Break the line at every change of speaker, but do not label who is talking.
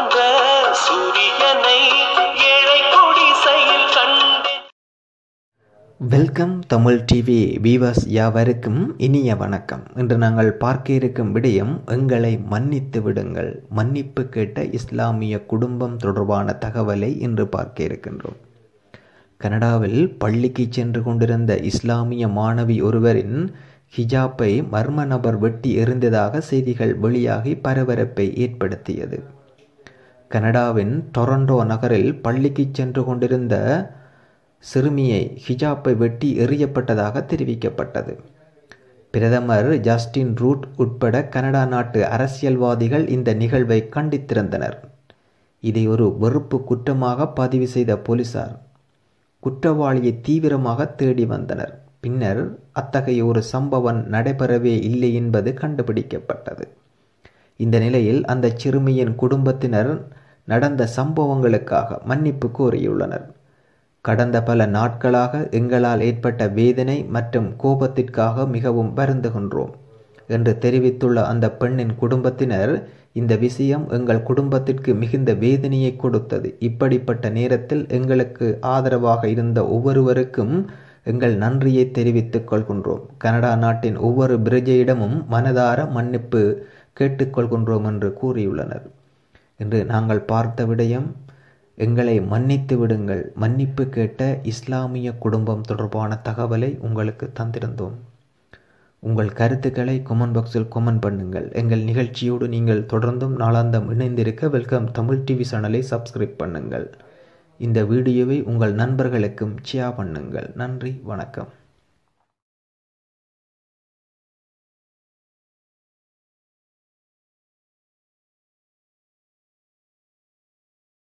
என்ற சூரியனை ஏழை குடிசையில் கண்டேன்.
வெல்கம் தமிழ் டிவி வீவர்ஸ் யாவருக்கும் இனிய வணக்கம். இன்று நாங்கள் பார்க்க இருக்கும் விடயம் எங்களை மன்னித்து விடுங்கள். மன்னிப்பு கேட்ட இஸ்லாமிய குடும்பம் தொடர்பான தகவலை இன்று பார்க்க இருக்கின்றோம். கனடாவில் பள்ளிக்கு சென்று கொண்டிருந்த இஸ்லாமிய மாணவி ஒருவரின் ஹிஜாப்பை மர்ம நபர் வெட்டி எறிந்ததாக செய்திகள் வெளியாகி பரபரப்பை ஏற்படுத்தியது. கனடாவின் டொரண்டோ நகரில் பள்ளிக்கு சென்று கொண்டிருந்த சிறுமியை ஹிஜாப்பை வெட்டி எறியப்பட்டதாக தெரிவிக்கப்பட்டது. பிரதமர் ஜஸ்டின் ரூட் உட்பட கனடா நாட்டு அரசியல்வாதிகள் இந்த நிகழ்வை கண்டித்திருந்தனர். இதை ஒரு வெறுப்பு குற்றமாக பதிவு செய்த போலீசார் குற்றவாளியை தீவிரமாக தேடி வந்தனர். பின்னர் அத்தகைய ஒரு சம்பவம் நடைபெறவே இல்லை என்பது கண்டுபிடிக்கப்பட்டது. இந்த நிலையில் அந்த சிறுமியின் குடும்பத்தினர் நடந்த சம்பவங்களுக்காக மன்னிப்பு கோரியுள்ளனர். கடந்த பல நாட்களாக எங்களால் ஏற்பட்ட வேதனை மற்றும் கோபத்திற்காக மிகவும் வருந்துகின்றோம் என்று தெரிவித்துள்ள அந்த பெண்ணின் குடும்பத்தினர் இந்த விஷயம் எங்கள் குடும்பத்திற்கு மிகுந்த வேதனையை கொடுத்தது. இப்படிப்பட்ட நேரத்தில் எங்களுக்கு ஆதரவாக இருந்த ஒவ்வொருவருக்கும் எங்கள் நன்றியை தெரிவித்துக் கொள்கின்றோம். கனடா நாட்டின் ஒவ்வொரு பிரஜையிடமும் மனதார மன்னிப்பு கேட்டுக்கொள்கின்றோம் என்று கூறியுள்ளனர். என்று நாங்கள் பார்த்த விடயம் எங்களை மன்னித்து விடுங்கள். மன்னிப்பு கேட்ட இஸ்லாமிய குடும்பம் தொடர்பான தகவலை உங்களுக்கு தந்திருந்தோம். உங்கள் கருத்துக்களை கொமெண்ட் பாக்ஸில் கொமெண்ட் பண்ணுங்கள். எங்கள் நிகழ்ச்சியோடு நீங்கள் தொடர்ந்தும் நாளாந்தம் இணைந்திருக்க வெல்கம் தமிழ் டிவி சேனலை சப்ஸ்கிரைப் பண்ணுங்கள். இந்த வீடியோவை உங்கள் நண்பர்களுக்கும் ஷேர் பண்ணுங்கள். நன்றி வணக்கம்.